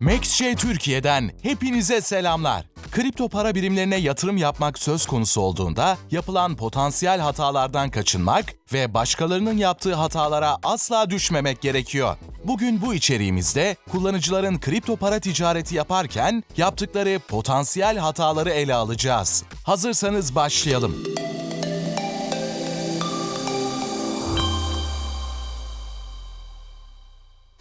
MaxJ Türkiye'den hepinize selamlar. Kripto para birimlerine yatırım yapmak söz konusu olduğunda yapılan potansiyel hatalardan kaçınmak ve başkalarının yaptığı hatalara asla düşmemek gerekiyor. Bugün bu içeriğimizde kullanıcıların kripto para ticareti yaparken yaptıkları potansiyel hataları ele alacağız. Hazırsanız başlayalım.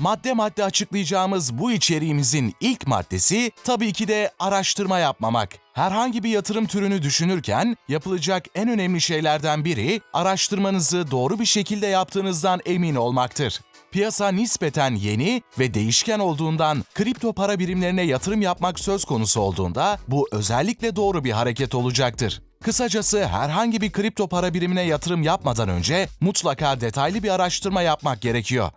Madde madde açıklayacağımız bu içeriğimizin ilk maddesi tabii ki de araştırma yapmamak. Herhangi bir yatırım türünü düşünürken yapılacak en önemli şeylerden biri araştırmanızı doğru bir şekilde yaptığınızdan emin olmaktır. Piyasa nispeten yeni ve değişken olduğundan kripto para birimlerine yatırım yapmak söz konusu olduğunda bu özellikle doğru bir hareket olacaktır. Kısacası herhangi bir kripto para birimine yatırım yapmadan önce mutlaka detaylı bir araştırma yapmak gerekiyor.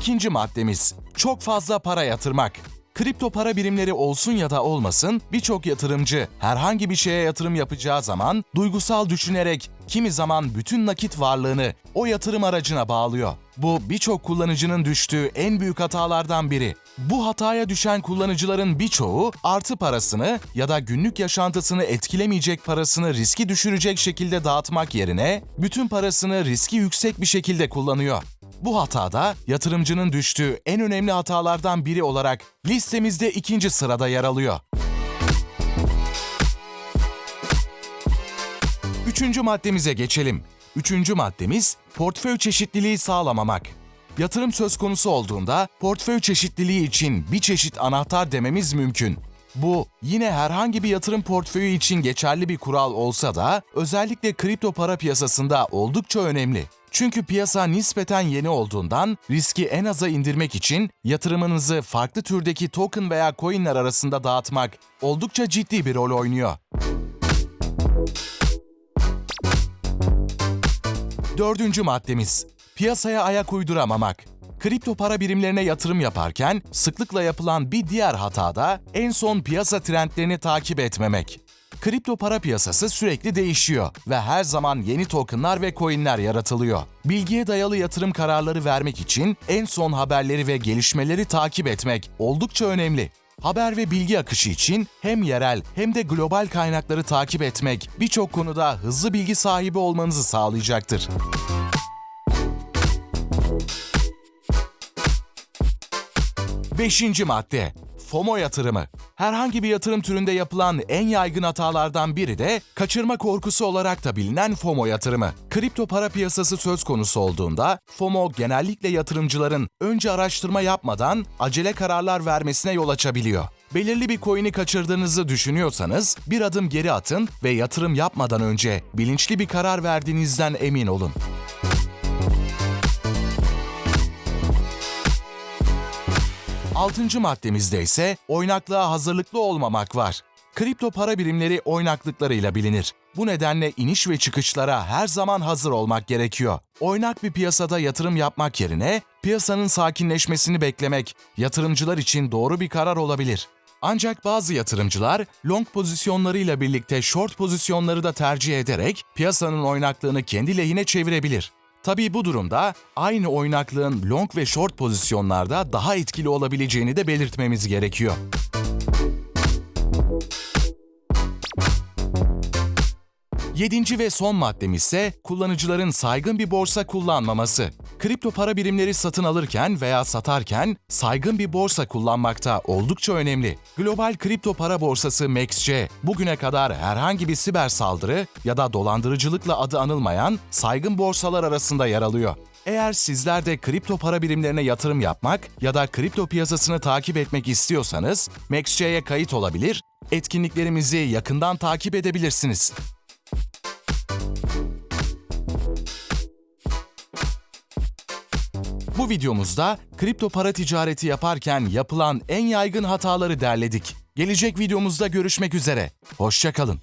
İkinci maddemiz, çok fazla para yatırmak. Kripto para birimleri olsun ya da olmasın birçok yatırımcı herhangi bir şeye yatırım yapacağı zaman duygusal düşünerek kimi zaman bütün nakit varlığını o yatırım aracına bağlıyor. Bu birçok kullanıcının düştüğü en büyük hatalardan biri. Bu hataya düşen kullanıcıların birçoğu artı parasını ya da günlük yaşantısını etkilemeyecek parasını riski düşürecek şekilde dağıtmak yerine bütün parasını riski yüksek bir şekilde kullanıyor. Bu hatada yatırımcının düştüğü en önemli hatalardan biri olarak listemizde ikinci sırada yer alıyor. Üçüncü maddemize geçelim. Üçüncü maddemiz portföy çeşitliliği sağlamamak. Yatırım söz konusu olduğunda portföy çeşitliliği için bir çeşit anahtar dememiz mümkün. Bu yine herhangi bir yatırım portföyü için geçerli bir kural olsa da özellikle kripto para piyasasında oldukça önemli. Çünkü piyasa nispeten yeni olduğundan riski en aza indirmek için yatırımınızı farklı türdeki token veya coinler arasında dağıtmak oldukça ciddi bir rol oynuyor. Dördüncü maddemiz, piyasaya ayak uyduramamak. Kripto para birimlerine yatırım yaparken sıklıkla yapılan bir diğer hata da en son piyasa trendlerini takip etmemek. Kripto para piyasası sürekli değişiyor ve her zaman yeni tokenlar ve coinler yaratılıyor. Bilgiye dayalı yatırım kararları vermek için en son haberleri ve gelişmeleri takip etmek oldukça önemli. Haber ve bilgi akışı için hem yerel hem de global kaynakları takip etmek birçok konuda hızlı bilgi sahibi olmanızı sağlayacaktır. Beşinci madde, FOMO yatırımı. Herhangi bir yatırım türünde yapılan en yaygın hatalardan biri de kaçırma korkusu olarak da bilinen FOMO yatırımı. Kripto para piyasası söz konusu olduğunda FOMO genellikle yatırımcıların önce araştırma yapmadan acele kararlar vermesine yol açabiliyor. Belirli bir coin'i kaçırdığınızı düşünüyorsanız bir adım geri atın ve yatırım yapmadan önce bilinçli bir karar verdiğinizden emin olun. Altıncı maddemizde ise oynaklığa hazırlıklı olmamak var. Kripto para birimleri oynaklıklarıyla bilinir. Bu nedenle iniş ve çıkışlara her zaman hazır olmak gerekiyor. Oynak bir piyasada yatırım yapmak yerine piyasanın sakinleşmesini beklemek yatırımcılar için doğru bir karar olabilir. Ancak bazı yatırımcılar long pozisyonlarıyla birlikte short pozisyonları da tercih ederek piyasanın oynaklığını kendi lehine çevirebilir. Tabii bu durumda aynı oynaklığın long ve short pozisyonlarda daha etkili olabileceğini de belirtmemiz gerekiyor. Yedinci ve son maddemiz ise kullanıcıların saygın bir borsa kullanmaması. Kripto para birimleri satın alırken veya satarken saygın bir borsa kullanmakta oldukça önemli. Global kripto para borsası MaxC bugüne kadar herhangi bir siber saldırı ya da dolandırıcılıkla adı anılmayan saygın borsalar arasında yer alıyor. Eğer sizler de kripto para birimlerine yatırım yapmak ya da kripto piyasasını takip etmek istiyorsanız MaxC'ye kayıt olabilir, etkinliklerimizi yakından takip edebilirsiniz. Bu videomuzda kripto para ticareti yaparken yapılan en yaygın hataları derledik. Gelecek videomuzda görüşmek üzere. Hoşçakalın.